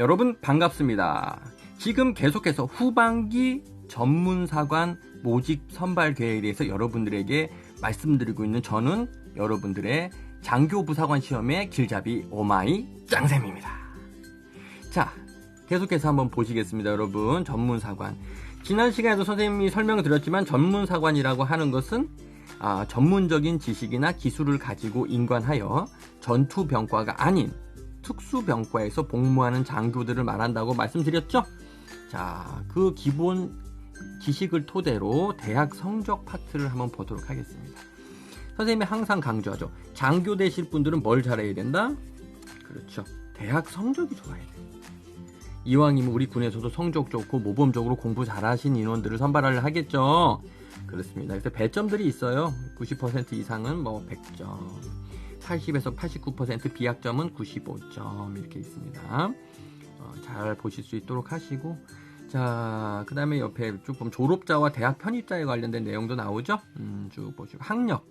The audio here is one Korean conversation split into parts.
여러분 반갑습니다. 지금 계속해서 후반기 전문사관 모집 선발 계획에 대해서 여러분들에게 말씀드리고 있는 저는 여러분들의 장교부사관 시험의 길잡이 오마이 짱쌤입니다. 자, 계속해서 한번 보시겠습니다, 여러분. 전문사관. 지난 시간에도 선생님이 설명을 드렸지만 전문사관이라고 하는 것은 아, 전문적인 지식이나 기술을 가지고 인관하여 전투병과가 아닌 특수병과에서 복무하는 장교들을 말한다고 말씀드렸죠? 자, 그 기본 지식을 토대로 대학 성적 파트를 한번 보도록 하겠습니다. 선생님이 항상 강조하죠. 장교 되실 분들은 뭘 잘해야 된다? 그렇죠. 대학 성적이 좋아야 돼. 이왕이면 우리 군에서도 성적 좋고 모범적으로 공부 잘하신 인원들을 선발을 하겠죠. 그렇습니다. 그래서 배점들이 있어요. 90% 이상은 뭐 100점, 80에서 89% 비학점은 95점 이렇게 있습니다. 어, 잘 보실 수 있도록 하시고 자, 그 다음에 옆에 조금 졸업자와 대학 편입자에 관련된 내용도 나오죠. 음, 쭉 보시고 학력.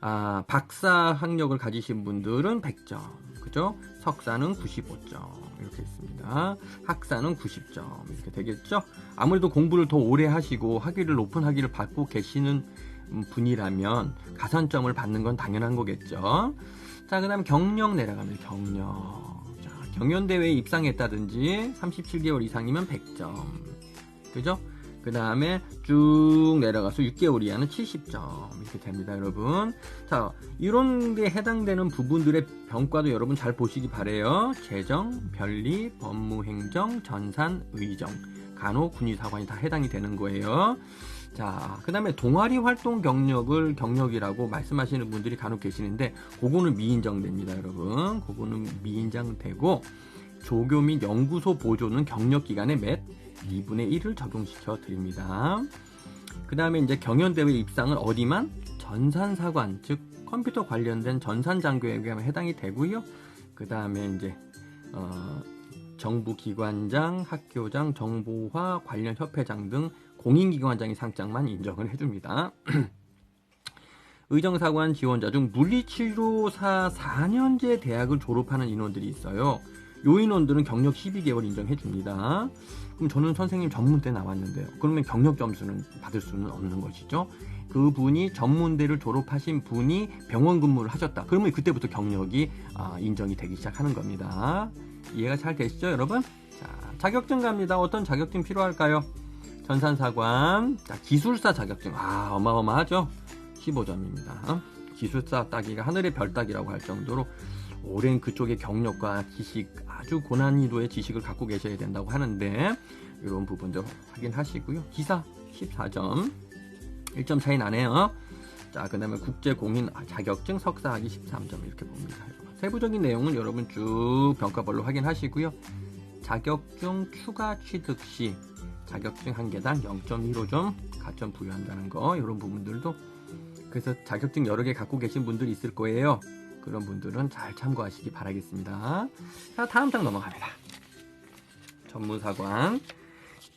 아, 박사 학력을 가지신 분들은 100점, 그죠? 석사는 95점 이렇게 있습니다. 학사는 90점 이렇게 되겠죠? 아무래도 공부를 더 오래 하시고 학위를 높은 학위를 받고 계시는 분이라면 가산점을 받는 건 당연한 거겠죠. 자, 그 다음 경력 내려갑니다. 경력. 자, 경연대회에 입상했다든지 37개월 이상이면 100점. 그죠? 그 다음에 쭉 내려가서 6개월 이하는 70점 이렇게 됩니다 여러분 자 이런 게 해당되는 부분들의 병과도 여러분 잘 보시기 바래요 재정, 변리, 법무행정, 전산, 의정 간호, 군의사관이 다 해당이 되는 거예요 자, 그 다음에 동아리 활동 경력을 경력이라고 말씀하시는 분들이 간혹 계시는데, 그거는 미인정됩니다, 여러분. 그거는 미인정되고, 조교 및 연구소 보조는 경력 기간의 몇 2분의 1을 적용시켜 드립니다. 그 다음에 이제 경연대회 입상은 어디만? 전산사관, 즉 컴퓨터 관련된 전산장교에게 해당이 되고요. 그 다음에 이제 어, 정부기관장, 학교장, 정보화 관련 협회장 등 공인기관장의 상장만 인정을 해줍니다. 의정사관 지원자 중 물리치료사 4년제 대학을 졸업하는 인원들이 있어요. 요 인원들은 경력 12개월 인정해 줍니다. 그럼 저는 선생님 전문 때 나왔는데요. 그러면 경력 점수는 받을 수는 없는 것이죠. 그 분이 전문대를 졸업하신 분이 병원 근무를 하셨다. 그러면 그때부터 경력이 아, 인정이 되기 시작하는 겁니다. 이해가 잘 되시죠, 여러분? 자, 자격증 갑니다. 어떤 자격증 필요할까요? 전산사관, 자, 기술사 자격증. 아, 어마어마하죠? 15점입니다. 기술사 따기가 하늘의 별 따기라고 할 정도로 오랜 그쪽의 경력과 지식 아주 고난이도의 지식을 갖고 계셔야 된다고 하는데 이런 부분도 확인하시고요. 기사 14점 1점 차이 나네요. 자, 그 다음에 국제공인 자격증 석사학위 13점 이렇게 봅니다. 세부적인 내용은 여러분 쭉 평가별로 확인하시고요. 자격증 추가 취득 시 자격증 한 개당 0.15점 가점 부여한다는 거 이런 부분들도 그래서 자격증 여러 개 갖고 계신 분들이 있을 거예요. 그런 분들은 잘 참고하시기 바라겠습니다. 자, 다음 장 넘어갑니다. 전문사관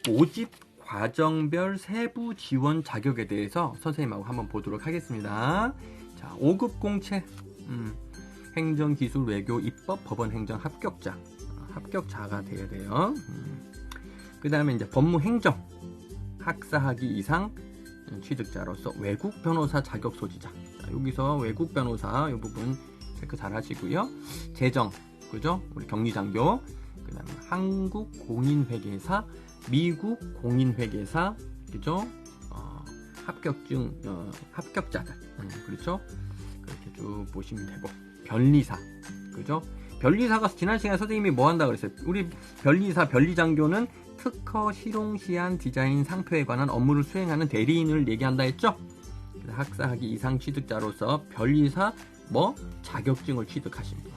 모집 과정별 세부 지원 자격에 대해서 선생님하고 한번 보도록 하겠습니다. 자, 5급 공채, 음, 행정, 기술, 외교, 입법, 법원, 행정 합격자, 합격자가 돼야 돼요. 음. 그 다음에 이제 법무, 행정, 학사학위 이상 취득자로서 외국 변호사 자격 소지자. 자, 여기서 외국 변호사 이 부분 체크 잘 하시고요. 재정, 그죠? 우리 격리장교. 그 다음에 한국 공인회계사, 미국 공인회계사, 그죠? 어, 합격증, 어, 합격자들. 음, 그렇죠? 그렇게 쭉 보시면 되고. 변리사, 그죠? 변리사 가 지난 시간에 선생님이 뭐 한다 그랬어요? 우리 변리사, 변리장교는 특허, 실용, 시안, 디자인, 상표에 관한 업무를 수행하는 대리인을 얘기한다 했죠? 학사학위 이상 취득자로서 변리사 뭐 자격증을 취득하신 분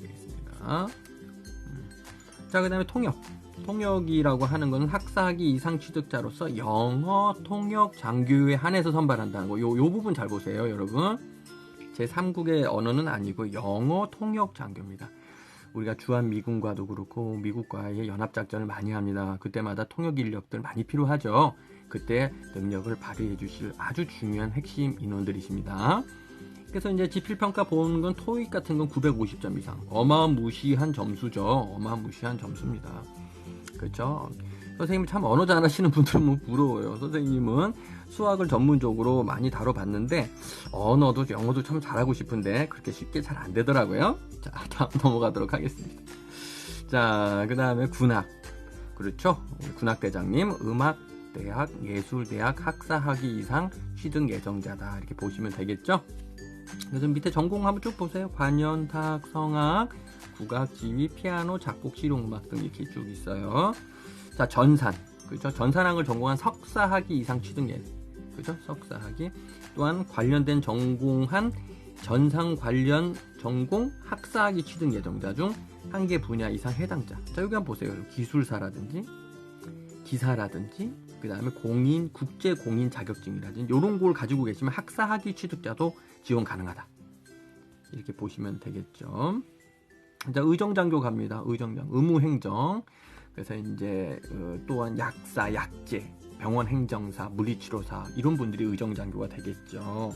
되겠습니다. 음. 자, 그 다음에 통역. 통역이라고 하는 것은 학사학위 이상 취득자로서 영어 통역 장교에 한해서 선발한다는 거. 요, 요 부분 잘 보세요, 여러분. 제 3국의 언어는 아니고 영어 통역 장교입니다. 우리가 주한 미군과도 그렇고 미국과의 연합 작전을 많이 합니다. 그때마다 통역 인력들 많이 필요하죠. 그때 능력을 발휘해 주실 아주 중요한 핵심 인원들이십니다. 그래서 이제 지필평가 보는 건 토익 같은 건 950점 이상. 어마무시한 점수죠. 어마무시한 점수입니다. 그렇죠? 선생님 참 언어 잘하시는 분들은 뭐 부러워요. 선생님은 수학을 전문적으로 많이 다뤄봤는데 언어도 영어도 참 잘하고 싶은데 그렇게 쉽게 잘 안 되더라고요. 자, 다음 넘어가도록 하겠습니다. 자, 그 다음에 군학. 그렇죠? 우리 군학대장님, 음악 대학, 예술대학, 학사학위 이상 취득 예정자다. 이렇게 보시면 되겠죠? 그래서 밑에 전공 한번 쭉 보세요. 관현탁, 성악, 국악, 지휘, 피아노, 작곡, 실용음악 등 이렇게 쭉 있어요. 자, 전산. 그죠? 전산학을 전공한 석사학위 이상 취득 예. 그죠? 석사학위. 또한 관련된 전공한 전상 관련 전공 학사학위 취득 예정자 중 한 개 분야 이상 해당자. 자, 여기 한번 보세요. 기술사라든지 기사라든지 그 다음에 공인 국제 공인 자격증이라든지 이런 걸 가지고 계시면 학사학위 취득자도 지원 가능하다. 이렇게 보시면 되겠죠. 자, 의정장교 갑니다. 의정장 의무행정. 그래서 이제 어, 또한 약사, 약제, 병원 행정사, 물리치료사 이런 분들이 의정장교가 되겠죠.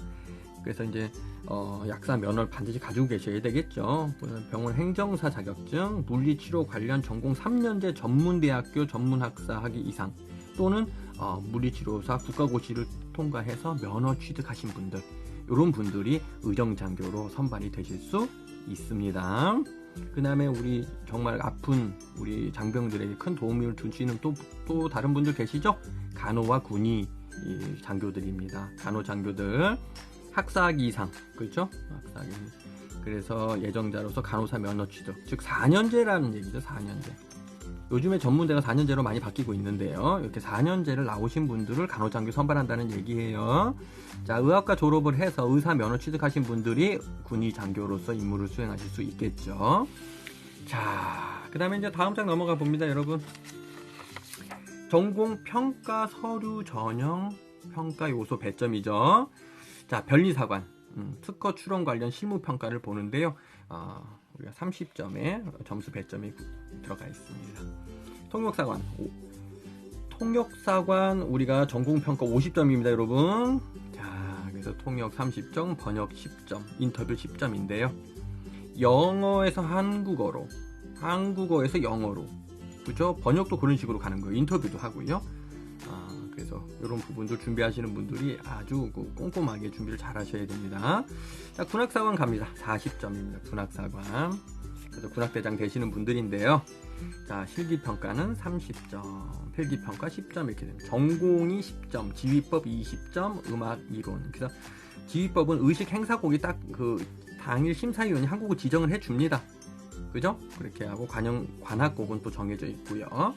그래서 이제 어, 약사 면허를 반드시 가지고 계셔야 되겠죠. 병원 행정사 자격증, 물리치료 관련 전공 3년제 전문대학교 전문학사 학위 이상 또는 어, 물리치료사 국가고시를 통과해서 면허 취득하신 분들 이런 분들이 의정장교로 선발이 되실 수 있습니다. 그 다음에 우리 정말 아픈 우리 장병들에게 큰 도움을 주시는 또, 또 다른 분들 계시죠? 간호와 군의 장교들입니다. 간호 장교들 학사학위 이상 그렇죠? 학사학위 그래서 예정자로서 간호사 면허 취득 즉 4년제라는 얘기죠 4년제 요즘에 전문대가 4년제로 많이 바뀌고 있는데요. 이렇게 4년제를 나오신 분들을 간호장교 선발한다는 얘기예요. 자 의학과 졸업을 해서 의사 면허 취득하신 분들이 군의 장교로서 임무를 수행하실 수 있겠죠. 자 그 다음에 이제 다음 장 넘어가 봅니다 여러분. 전공 평가 서류 전형 평가 요소 배점이죠. 자, 변리사관. 음, 특허 출원 관련 실무 평가를 보는데요. 어, 우리가 30점에 점수 배점이 들어가 있습니다. 통역사관. 오, 통역사관 우리가 전공 평가 50점입니다, 여러분. 자, 그래서 통역 30점, 번역 10점, 인터뷰 10점인데요. 영어에서 한국어로, 한국어에서 영어로. 그죠? 번역도 그런 식으로 가는 거예요. 인터뷰도 하고요. 그래서 이런 부분들 준비하시는 분들이 아주 그 꼼꼼하게 준비를 잘 하셔야 됩니다. 자, 군악사관 갑니다. 40점입니다. 군악사관. 그래서 군악대장 되시는 분들인데요. 자, 실기평가는 30점, 필기평가 10점 이렇게 됩니다. 전공이 10점, 지휘법 20점, 음악 이론. 그래서 지휘법은 의식 행사곡이 딱 그 당일 심사위원이 한 곡을 지정을 해줍니다. 그죠? 그렇게 하고 관영 관악곡은 또 정해져 있고요.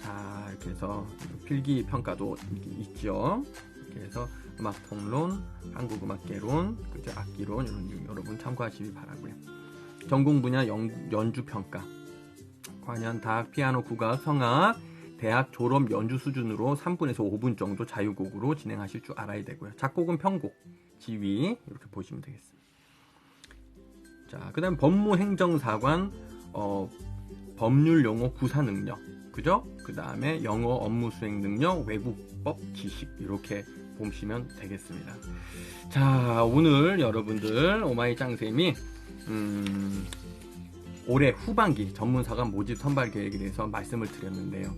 자, 이렇게 해서 필기 평가도 있죠. 이렇게 해서 음악 통론, 한국 음악개론, 그죠? 악기론 이런 여러분 참고하시기 바라고요. 전공 분야 연, 주 평가, 관현, 닭, 피아노, 국악, 성악, 대학 졸업 연주 수준으로 3분에서 5분 정도 자유곡으로 진행하실 줄 알아야 되고요. 작곡은 편곡, 지휘 이렇게 보시면 되겠습니다. 자, 그다음 법무행정사관 어, 법률 용어 구사 능력, 그죠? 그 다음에 영어 업무 수행 능력, 외국법 지식 이렇게 보시면 되겠습니다. 자, 오늘 여러분들 오마이 짱쌤이 음, 올해 후반기 전문사관 모집 선발 계획에 대해서 말씀을 드렸는데요.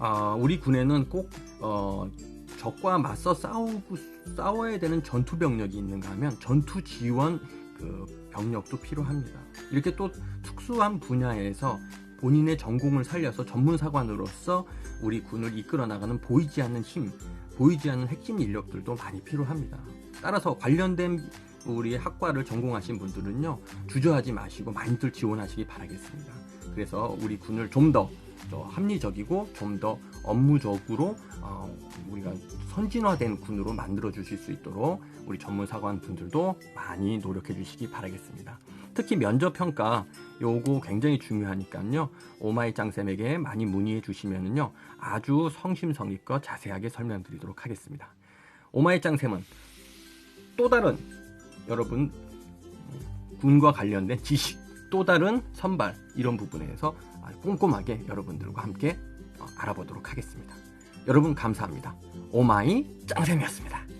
아, 우리 군에는 꼭 어, 적과 맞서 싸우고 싸워야 되는 전투 병력이 있는가 하면 전투 지원 그 병력도 필요합니다. 이렇게 또 특수한 분야에서 본인의 전공을 살려서 전문사관으로서 우리 군을 이끌어 나가는 보이지 않는 힘, 보이지 않는 핵심 인력들도 많이 필요합니다. 따라서 관련된 우리 학과를 전공하신 분들은요, 주저하지 마시고 많이들 지원하시기 바라겠습니다. 그래서 우리 군을 좀더 합리적이고 좀 더 업무적으로 어, 우리가 선진화된 군으로 만들어 주실 수 있도록 우리 전문사관 분들도 많이 노력해 주시기 바라겠습니다. 특히 면접 평가 요거 굉장히 중요하니까요. 오마이 짱쌤에게 많이 문의해 주시면은요. 아주 성심성의껏 자세하게 설명드리도록 하겠습니다. 오마이 짱쌤은 또 다른 여러분 군과 관련된 지식, 또 다른 선발 이런 부분에서 꼼꼼하게 여러분들과 함께 어, 알아보도록 하겠습니다. 여러분 감사합니다. 오마이 짱쌤이었습니다.